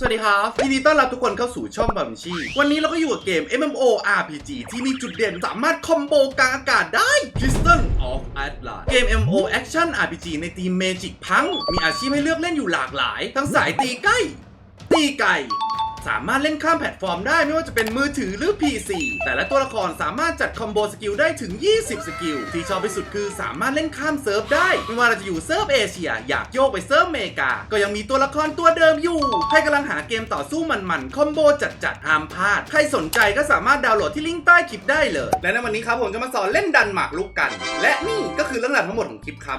สวัสดีครับยินดีต้อนรับทุกคนเข้าสู่ช่องบัมชีวันนี้เราก็อยู่กับเกม MMO RPG ที่มีจุดเด่นสามารถคอมโบกลางอากาศได้ Crystal of Atlas เกม MMO Action RPG ในทีม Magic พัง มีอาชีพให้เลือกเล่นอยู่หลากหลาย ทั้งสายตีใกล้ ตีไก่ สามารถเล่นข้ามแพลตฟอร์มได้ไม่ว่าจะเป็นมือถือหรือ PC แต่ละตัวละครสามารถจัดคอมโบสกิลได้ถึง 20 สกิล ที่ชอบที่สุดคือสามารถเล่นข้ามเซิร์ฟได้ ไม่ว่าเราจะอยู่เซิร์ฟเอเชีย อยากโยกไปเซิร์ฟเมกา ก็ยังมีตัวละครตัวเดิมอยู่ ใครกำลังหาเกมต่อสู้มันๆ คอมโบจัดๆห้ามพลาด ใครสนใจก็สามารถดาวน์โหลดที่ลิงก์ใต้คลิปได้เลย และในวันนี้ครับผมจะมาสอนเล่นดันหมากรุกกัน และนี่ก็คือเรื่องราวทั้งหมดของคลิปครับ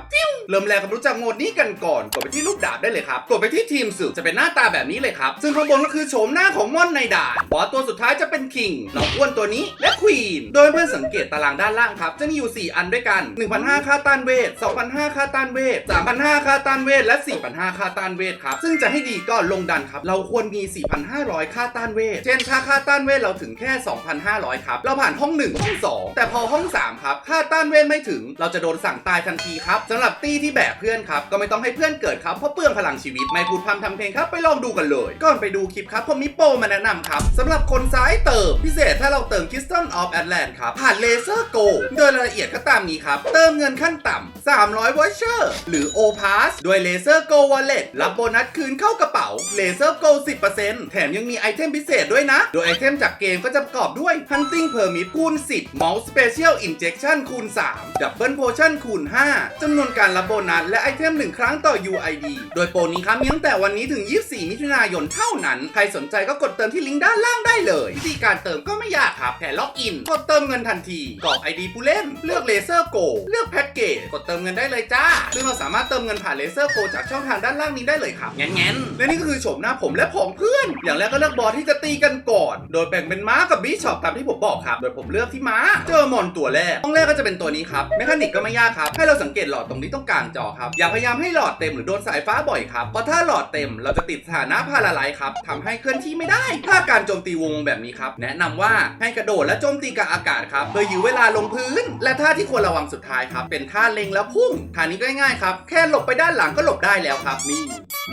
เริ่มแรกกับรู้จักโหมดนี้กันก่อน กดไปที่ลูกดาบได้เลยครับ กดไปที่ทีมสืบจะเป็นหน้าตาแบบนี้เลยครับ ซึ่งข้างบนก็คือโฉมหน้าของม่อนในด่านบอสตัวสุดท้ายจะเป็นคิงน้องอ้วนตัวนี้และควีนโดยเพื่อนสังเกตตารางด้านล่างครับ จะมีอยู่ 4 อันด้วยกัน 1,500 ค่าต้านเวท 2,500 ค่าต้านเวท 3,500 ค่าต้านเวท และ 4,500 ค่าต้านเวทครับ ซึ่งจะให้ดีก็ลงดันครับ เราควรมี 4,500 ค่าต้านเวท เช่นถ้าค่าต้านเวทเราถึงแค่ 2,500 ครับ เราผ่านห้อง 1 ห้อง 2 แต่พอห้อง 3 ครับ ค่าต้านเวทไม่ถึง เราจะโดนสั่งตายทันทีครับสำหรับตี้ที่แบกเพื่อนครับ ก็ไม่ต้องให้เพื่อนเกิดครับ เพราะเปลืองพลังชีวิต ไม่พูดพร่ำทำเพลงครับ ไปลองดูกันเลย ก่อนไปดูคลิปครับผมมีโปรมาแนะนำครับสำหรับคนซ้ายเติม พิเศษถ้าเราเติม Crystal of Atlant ครับ ผ่านเลเซอร์โกโดยรายละเอียดก็ตามนี้ครับ เติมเงินขั้นต่ำ300 voucher หรือ O Pass ด้วยเลเซอร์โก Wallet รับโบนัสคืนเข้ากระเป๋าเลเซอร์โก 10%แถมยังมีไอเทมพิเศษด้วยนะ โดยไอเทมจากเกมก็จะประกอบด้วย Hunting Permit คูณ 10 Mouse Special Injection คูณ 3 Double Potion คูณ 5จำนวนการรับโบนัสและไอเทม 1 ครั้งต่อ UID โดยโปรนี้ครับมีตั้งแต่วันนี้ถึง 24 มิถุนายนเท่านั้นใครสนใจก็กดเติมที่ลิงก์ด้านล่างได้เลยวิธีการเติมก็ไม่ยากครับแค่ล็อกอิน กดเติมเงินทันทีกรอก ID ผู้เล่น เลือกเลเซอร์โกเลือกแพ็กเกจกดเติมเงินได้เลยจ้าซึ่งเราสามารถเติมเงินผ่านเลเซอร์โกจากช่องทางด้านล่างนี้ได้เลยครับแง่นๆและนี่ก็คือโฉมหน้าผมและผองเพื่อน อย่างแรกก็เลือกบอสที่จะตีกันก่อน โดยแบ่งเป็นม้ากับบีชอปตามที่ผมบอกครับ โดยผมเลือกที่ม้า เจอมอนตัวแรกห้องแรกก็จะเป็นตัวนี้ครับเมคานิกก็ไม่ยากครับ ให้เราสังเกตหลอดตรงนี้ต้องกลางจอครับ อย่าพยายามให้หลอดเต็มหรือโดนสายฟ้าบ่อยครับ เพราะถ้าหลอดเต็มเราจะติดสถานะพาราไลท์ครับทำให้เคลื่อนที่ไม่ได้ ถ้าการโจมตีวงแบบนี้ครับ แนะนำว่าให้กระโดดและโจมตีกับอากาศครับโดยยื้อเวลาลงพื้น และท่าที่ควรระวังสุดท้ายครับ เป็นท่าเล็งแล้วพุ่งท่านี้ก็ง่ายๆครับ แค่หลบไปด้านหลังก็หลบได้แล้วครับ นี่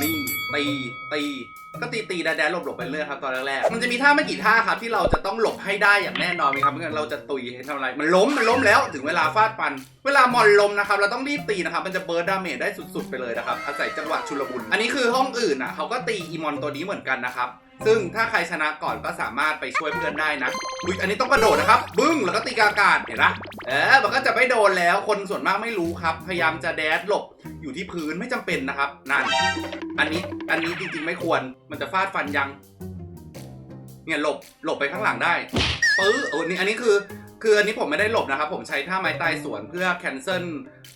นี่ตีตี ก็ตีตีแดดๆหลบหลบไปเรื่อยครับตอนแรกๆมันจะมีท่าไม่กี่ท่าครับที่เราจะต้องหลบให้ได้อย่างแน่นอนไหมครับไม่งั้นเราจะตุยทำอะไรมันล้มมันล้มแล้วถึงเวลาฟาดฟัน เวลามอนล้มนะครับเราต้องรีบตีนะครับมันจะเบิร์ดดาเมจได้สุดๆไปเลยนะครับอาศัยจังหวะชุลมุนอันนี้คือห้องอื่นอะเขาก็ตีอีมอนตัวนี้เหมือนกันนะครับซึ่งถ้าใครชนะก่อนก็สามารถไปช่วยเพื่อนได้นะอุ๊ยอันนี้ต้องกระโดดนะครับ บึ้งแล้วก็ตีกากาศเห็นปะเออมันก็จะไม่โดนแล้วคนส่วนมากไม่รู้ครับ พยายามจะแดดหลบ อยู่ที่พื้นไม่จำเป็นนะครับนั่นอันนี้อันนี้จริงๆไม่ควรมันจะฟาดฟันยัง เนี่ยหลบหลบไปข้างหลังได้ปื้อโอ้นี่อันนี้คือ คืออันนี้ผมไม่ได้หลบนะครับ ผมใช้ท่าไม้ตายสวนเพื่อแคนเซิล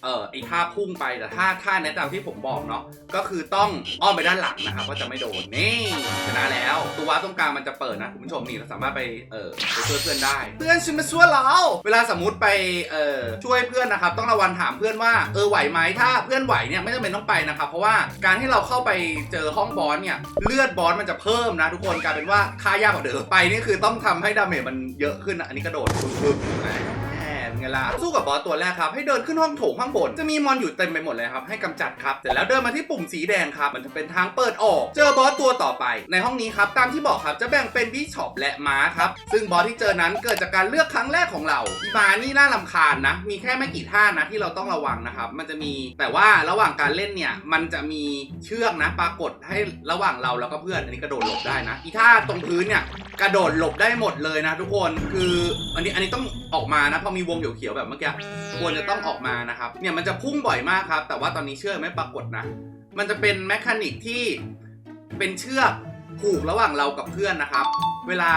เอ่อไอ้ท่าพุ่งไปแต่ท่าท่าแนะนำที่ผมบอกเนาะก็คือต้องอ้อมไปด้านหลังนะครับว่าจะไม่โดนนี่ชนะแล้ว ตัววาตรงกลางมันจะเปิดนะคุณผู้ชมนี่เราสามารถไปเอ่อไปช่วยเพื่อนได้ เพื่อนฉันมาช่วยเราเวลาสมมติไปเอ่อช่วยเพื่อนนะครับ ต้องระวังถามเพื่อนว่าเออไหวไหมถ้าเพื่อนไหวเนี่ยไม่จำเป็นต้องไปนะครับเพราะว่าการที่เราเข้าไปเจอห้องบอสเนี่ยเลือดบอสมันจะเพิ่มนะ ทุกคนกลายเป็นว่าค่ายากกว่าเดิมไปนี่คือต้องทำให้ดาเมจมันเยอะขึ้นนะอันนี้กระโดดปึ๊บๆแหมเป็นไงล่ะสู้กับบอสตัวแรกครับให้เดินขึ้นห้องโถงข้างบนจะมีมอนอยู่เต็มไปหมดเลยครับให้กำจัดครับเสร็จแล้วเดินมาที่ปุ่มสีแดงครับมันจะเป็นทางเปิดออก เจอบอสตัวต่อไป ในห้องนี้ครับตามที่บอกครับจะแบ่งเป็นบิชอปและม้าครับซึ่งบอสที่เจอนั้นเกิดจากการเลือกครั้งแรกของเราอีม้านี่น่าลำคาญนะมีแค่ไม่กี่ท่านะที่เราต้องระวังนะครับมันจะมีแต่ว่าระหว่างการเล่นเนี่ยมันจะมีเชือกนะปรากฏให้ระหว่างเราแล้วก็เพื่อนอันนี้กระโดดหลบได้นะอีท่าตรงพื้นเนี่ยกระโดดหลบได้หมดเลยนะทุกคนคืออันนี้อันนี้ต้องออกมานะพอมีวงเขียวๆแบบเมื่อกี้ควรจะต้องออกมานะครับ เนี่ยมันจะพุ่งบ่อยมากครับ แต่ว่าตอนนี้เชือกไม่ปรากฏนะ มันจะเป็นแมคานิกที่เป็นเชือกผูกระหว่างเรากับเพื่อนนะครับ เวลา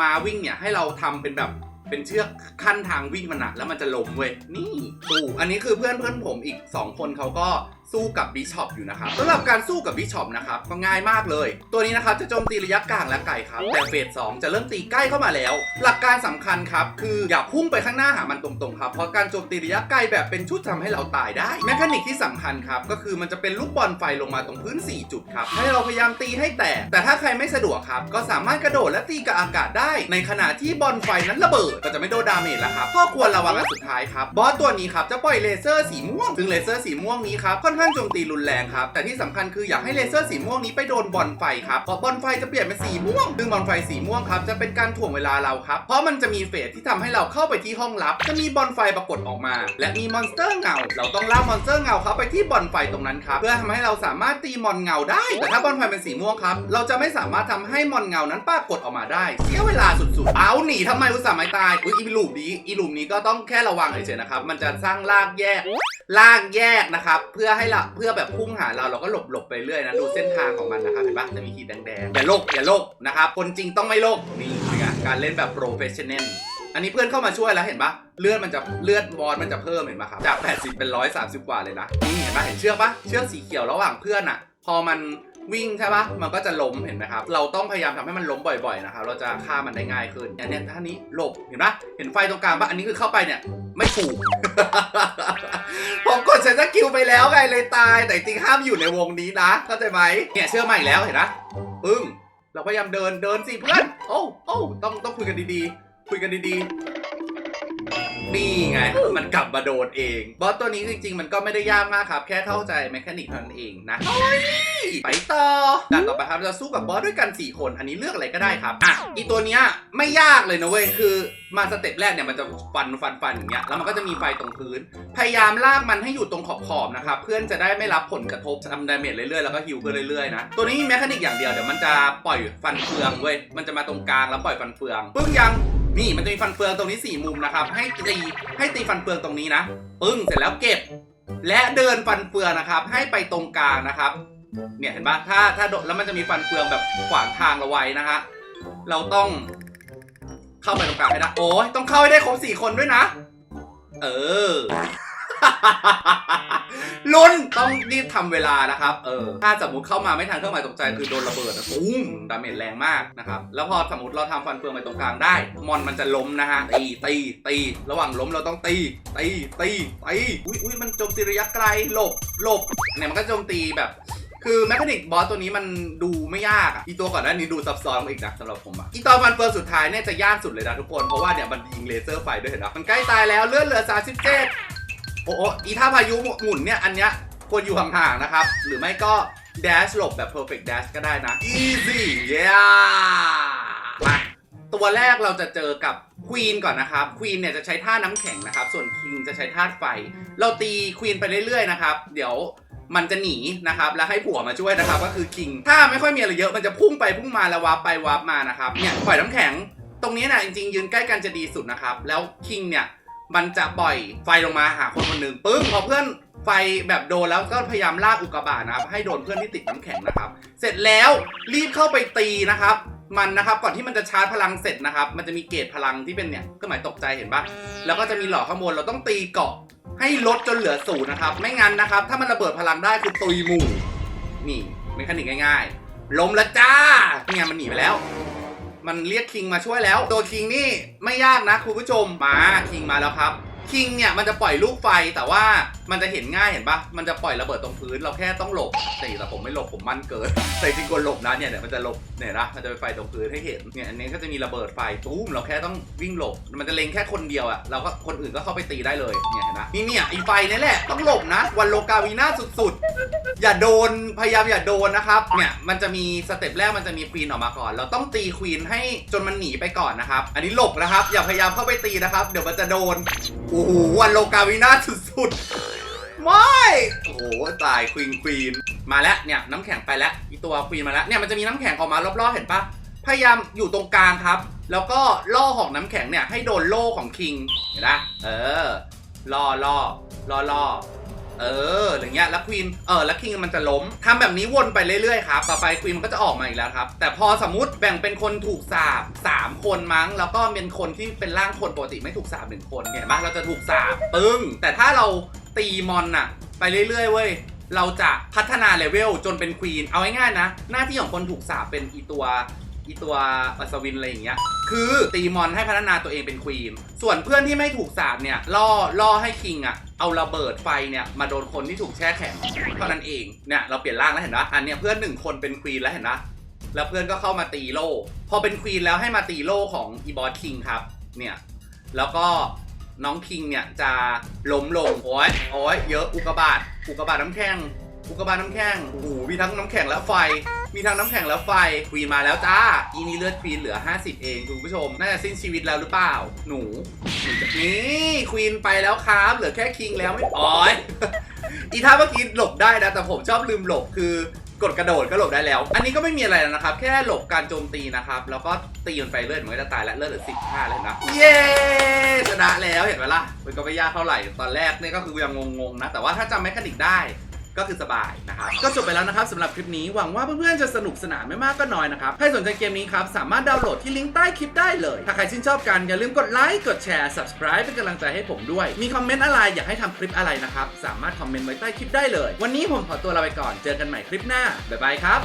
มาวิ่งเนี่ยให้เราทำเป็นแบบเป็นเชือกขั้นทางวิ่งมันอะแล้วมันจะล้มเว้ยนี่ตูอันนี้คือเพื่อนเพื่อนผมอีก 2 คนเขาก็ สู้กับบิชอปอยู่นะครับสำหรับการสู้กับบิชอปนะครับก็ง่ายมากเลย ตัวนี้นะครับจะโจมตีระยะกลางและไกลครับ แต่เฟสสองจะเริ่มตีใกล้เข้ามาแล้ว หลักการสำคัญครับ คืออย่าพุ่งไปข้างหน้าหามันตรงๆครับ เพราะการโจมตีระยะไกลแบบเป็นชุดทำให้เราตายได้แมคานิกที่สำคัญครับ ก็คือมันจะเป็นลูกบอลไฟลงมาตรงพื้น 4 จุดครับ ให้เราพยายามตีให้แตก แต่ถ้าใครไม่สะดวกครับ ก็สามารถกระโดดและตีกับอากาศได้ ในขณะที่บอลไฟนั้นระเบิดก็จะไม่โดนดาเมจแล้วครับข้อควรระวังอันสุดท้ายครับบอสตัวนี้ครับจะปล่อยเลเซอร์สีม่วงซึ่งเลเซอร์สีม่วงนี้ครับค่อนข้างข้างโจมตีรุนแรงครับ แต่ที่สำคัญคืออยากให้เลเซอร์สีม่วงนี้ไปโดนบอลไฟครับเพราะบอลไฟจะเปลี่ยนเป็นสีม่วงซึ่งบอลไฟสีม่วงครับจะเป็นการถ่วงเวลาเราครับ เพราะมันจะมีเฟสที่ทำให้เราเข้าไปที่ห้องลับ จะมีบอลไฟปรากฏออกมา และมีมอนสเตอร์เงา เราต้องล่ามอนสเตอร์เงาครับไปที่บอลไฟตรงนั้นครับเพื่อทำให้เราสามารถตีมอนเงาได้ แต่ถ้าบอลไฟเป็นสีม่วงครับเราจะไม่สามารถทำให้มอนเงานั้นปรากฏออกมาได้ เสียเวลาสุดๆ เอาหนีทำไมอุตส่าห์ไม่ตายอุ้ยอีลูปนี้อีลูปนี้ก็ต้องแค่ระวังเฉยๆนะครับมันจะสร้างรากแยกลากแยกนะครับเพื่อให้เราเพื่อแบบพุ่งหาเราเราก็หลบหลบไปเรื่อยนะดูเส้นทางของมันนะครับเห็นปะจะมีขีดแดงๆอย่าโลกอย่าโลกนะครับคนจริงต้องไม่โลกนี่เป็นไงการเล่นแบบโปรเฟชชั่นแนลอันนี้เพื่อนเข้ามาช่วยแล้วเห็นปะเลือดมันจะเลือดบอลมันจะเพิ่มเห็นปะครับจาก 80 เป็น 130 กว่าเลยนะนี่เห็นปะเห็นเชือกปะเชือกสีเขียวระหว่างเพื่อนอะพอมัน วิ่งใช่ปะมันก็จะล้มเห็นไหมครับ เราต้องพยายามทำให้มันล้มบ่อยๆนะครับ เราจะฆ่ามันได้ง่ายขึ้นอย่างเนี้ยท่านี้หลบเห็นปะเห็นไฟตรงกลางปะอันนี้คือเข้าไปเนี่ยไม่ถูก ผมกดใช้สกิลไปแล้วไงเลยตาย แต่จริงห้ามอยู่ในวงนี้นะเข้าใจไหมเนี่ยเชื่อใหม่แล้วเห็นนะปึ้ง เราพยายามเดินเดินสิเพื่อน โอ้โอ้ต้องต้องคุยกันดีๆ คุยกันดีๆ นี่ไง มันกลับมาโดนเอง บอสตัวนี้จริง ๆ มันก็ไม่ได้ยากมากครับ แค่เข้าใจแมคานิกเท่านั้นเองนะไปต่อด่านต่อไปครับเราจะสู้กับบอสด้วยกัน 4 คน อันนี้เลือกอะไรก็ได้ครับ อะ อีตัวเนี้ยไม่ยากเลยนะเว้ย คือมาสเต็ปแรกเนี่ยมันจะฟันฟันฟันอย่างเงี้ย แล้วมันก็จะมีไฟตรงพื้น พยายามลากมันให้อยู่ตรงขอบขอบๆนะครับ เพื่อนจะได้ไม่รับผลกระทบทำดาเมจเรื่อยๆ แล้วก็ฮิวเพื่อนเรื่อยๆนะ ตัวนี้มีแมคานิกอย่างเดียว เดี๋ยวมันจะปล่อยฟันเฟืองเว้ย มันจะมาตรงกลางแล้วปล่อยฟันเฟือง ปึ้งยัง นี่มันจะมีฟันเฟืองตรงนี้สี่มุมนะครับ ให้ตีให้ตีฟันเฟืองตรงนี้นะ ปึ้งเสร็จแล้วเก็บ และเดินฟันเฟืองนะครับ ให้ไปตรงกลางนะครับ เนี่ยเห็นปะถ้าถ้าโดดแล้วมันจะมีฟันเฟืองแบบขวางทางเราไว้นะฮะเราต้อง เข้าไปตรงกลางให้ได้โอ้ยต้องเข้าให้ได้ครบสี่คนด้วยนะ เออ ลุ้นต้องรีบทำเวลานะครับ เออ ถ้าสมมติเข้ามาไม่ทันเครื่องหมายตกใจคือโดนระเบิดนะปุ้มดาเมจแรงมากนะครับ แล้วพอสมมติเราทำฟันเฟืองไปตรงกลางได้ มอนมันจะล้มนะฮะ ตี ตี ตี ระหว่างล้มเราต้องตี ตี ตี ตี อุ้ยอุ้ยมันโจมตีระยะไกล หลบ หลบ เนี่ยมันก็โจมตีแบบคือแมคานิกบอสตัวนี้มันดูไม่ยากอะอีตัวก่อนหน้านี้ดูซับซ้อนอีกนะสำหรับผมอะอีตัวฟันเฟิร์สุดท้ายเนี่ยจะยากสุดเลยนะทุกคน เพราะว่าเนี่ยมันยิงเลเซอร์ไฟด้วยเห็นไหมมันใกล้ตายแล้วเลือดเหลือ 37 โอ้อีท่าพายุหมุนเนี่ย อันเนี้ยควรอยู่ห่างๆนะครับ หรือไม่ก็ dash หลบแบบ perfect dash ก็ได้นะ easy yeah มาตัวแรกเราจะเจอกับควีนก่อนนะครับควีนเนี่ยจะใช้ท่าน้ำแข็งนะครับ ส่วนคิงจะใช้ท่าไฟ เราตีควีนไปเรื่อยๆนะครับ เดี๋ยวมันจะหนีนะครับ แล้วให้ผัวมาช่วยนะครับ ก็คือคิง ถ้าไม่ค่อยมีอะไรเยอะมันจะพุ่งไปพุ่งมาแล้ววาร์ปไปวาร์ปมานะครับ เนี่ยปล่อยน้ำแข็ง ตรงนี้นะจริงๆยืนใกล้กันจะดีสุดนะครับ แล้วคิงเนี่ย มันจะปล่อยไฟลงมาหาคนคนหนึ่งปึ้งพอเพื่อนไฟแบบโดนแล้วก็พยายามลากอุกกาบาตนะครับให้โดนเพื่อนที่ติดน้ำแข็งนะครับ เสร็จแล้วรีบเข้าไปตีนะครับ มันนะครับก่อนที่มันจะชาร์จพลังเสร็จนะครับ มันจะมีเกจพลังที่เป็นเนี่ยเครื่องหมายตกใจเห็นปะแล้วก็จะมีหล่อข้างบนเราต้องตีเกาะให้ลดจนเหลือศูนย์นะครับ ไม่งั้นนะครับ ถ้ามันระเบิดพลังได้คือตุยหมู่นี่เมคานิกง่าย ๆ ล้มแล้วจ้าเนี่ยมันหนีไปแล้ว มันเรียกคิงมาช่วยแล้ว ตัวคิงนี่ไม่ยากนะคุณผู้ชมมาคิงมาแล้วครับคิงเนี่ยมันจะปล่อยลูกไฟแต่ว่า มันจะเห็นง่ายเห็นปะมันจะปล่อยระเบิดตรงพื้น เราแค่ต้องหลบแต่แต่ผมไม่หลบผมมั่นเกิน แต่จริงควรหลบนะเนี่ยเนี่ยมันจะหลบเนี่ยนะมันจะไปไฟตรงพื้นให้เห็นเนี่ยอันนี้ก็จะมีระเบิดไฟตุ้มเราแค่ต้องวิ่งหลบ มันจะเล็งแค่คนเดียวอะเราก็คนอื่นก็เข้าไปตีได้เลยเนี่ยเห็นนะนี่เนี่ยไอีไฟนี่แหละต้องหลบนะ วันโลกาวีนาสุดๆ อย่าโดนพยายามอย่าโดนนะครับเนี่ยมันจะมีสเต็ปแรกมันจะมีควีนออกมาก่อน เราต้องตีควีนให้จนมันหนีไปก่อนนะครับอันนี้หลบนะครับ อย่าพยายามเข้าไปตีนะครับ เดี๋ยวมันจะโดนโอ้โหวันโลกาวีนาสุดๆ ไม่ โอ้โหตายควีนควีนมาแล้วเนี่ยน้ำแข็งไปแล้วอีตัวควีนมาแล้วเนี่ยมันจะมีน้ำแข็งออกมารอบๆเห็นปะพยายามอยู่ตรงกลางครับ แล้วก็ล่อหอกน้ำแข็งเนี่ยให้โดนโล่ของคิงเห็นปะเออล่อล่อล่อล่อเอออย่างเงี้ยแล้วควีนเออแล้วคิงมันจะล้มทำแบบนี้วนไปเรื่อยๆครับต่อไปควีนมันก็จะออกมาอีกแล้วครับ แต่พอสมมติแบ่งเป็นคนถูกสาบ3คนมั้ง แล้วก็เป็นคนที่เป็นร่างคนปกติไม่ถูกสาบหนึ่งคนเนี่ยเห็นปะเราจะถูกสาบปึ้งแต่ถ้าเรา ตีมอนอะไปเรื่อยๆเว้ยเราจะพัฒนาเลเวลจนเป็นควีนเอาง่ายๆนะ หน้าที่ของคนถูกสาบเป็นอีตัวอีตัวอัศวินอะไรอย่างเงี้ย คือตีมอนให้พัฒนาตัวเองเป็นควีน ส่วนเพื่อนที่ไม่ถูกสาบเนี่ยล่อล่อให้คิงอะเอาระเบิดไฟเนี่ยมาโดนคนที่ถูกแช่แข็งเท่านั้นเอง เนี่ยเราเปลี่ยนร่างแล้วเห็นปะอันเนี้ยเพื่อนหนึ่งคนเป็นควีนแล้วเห็นปะแล้วเพื่อนก็เข้ามาตีโล่ พอเป็นควีนแล้วให้มาตีโล่ของอีบอสคิงครับ เนี่ย แล้วก็ น้องคิงเนี่ยจะล้มลงโอ้ยโอ้ยเยอะอุกกาบาตอุกกาบาตน้ำแข็งอุกกาบาตน้ำแข็งโอ้โหมีทั้งน้ำแข็งและไฟ มีทั้งน้ำแข็งและไฟควีนมาแล้วจ้าอีนี่เลือดควีนเหลือ 50 เองคุณผู้ชม น่าจะสิ้นชีวิตแล้วหรือเปล่า หนูหนูจะนี่ควีนไปแล้วครับ เหลือแค่คิงแล้วไม่โอ้ยอีท่าเมื่อกี้หลบได้นะแต่ผมชอบลืมหลบคือ กดกระโดดก็หลบได้แล้ว อันนี้ก็ไม่มีอะไรแล้วนะครับ แค่หลบการโจมตีนะครับ แล้วก็ตีมันไปเลือดมันก็จะตายและเลือดเหลือ15เลยนะ เย้ชนะแล้วเห็นไหมล่ะ มันก็ไม่ยากเท่าไหร่ ตอนแรกเนี่ยก็คือยังงงๆนะ แต่ว่าถ้าจำแมคานิกได้ ก็คือสบายนะครับ ก็จบไปแล้วนะครับสำหรับคลิปนี้หวังว่าเพื่อนๆจะสนุกสนานไม่มากก็น้อยนะครับใครสนใจเกมนี้ครับสามารถดาวน์โหลดที่ลิงก์ใต้คลิปได้เลย ถ้าใครชื่นชอบกันอย่าลืมกดไลค์กดแชร์ subscribe เป็นกำลังใจให้ผมด้วย มีคอมเมนต์อะไรอยากให้ทำคลิปอะไรนะครับสามารถคอมเมนต์ไว้ใต้คลิปได้เลย วันนี้ผมขอตัวลาไปก่อนเจอกันใหม่คลิปหน้าบ๊ายบายครับ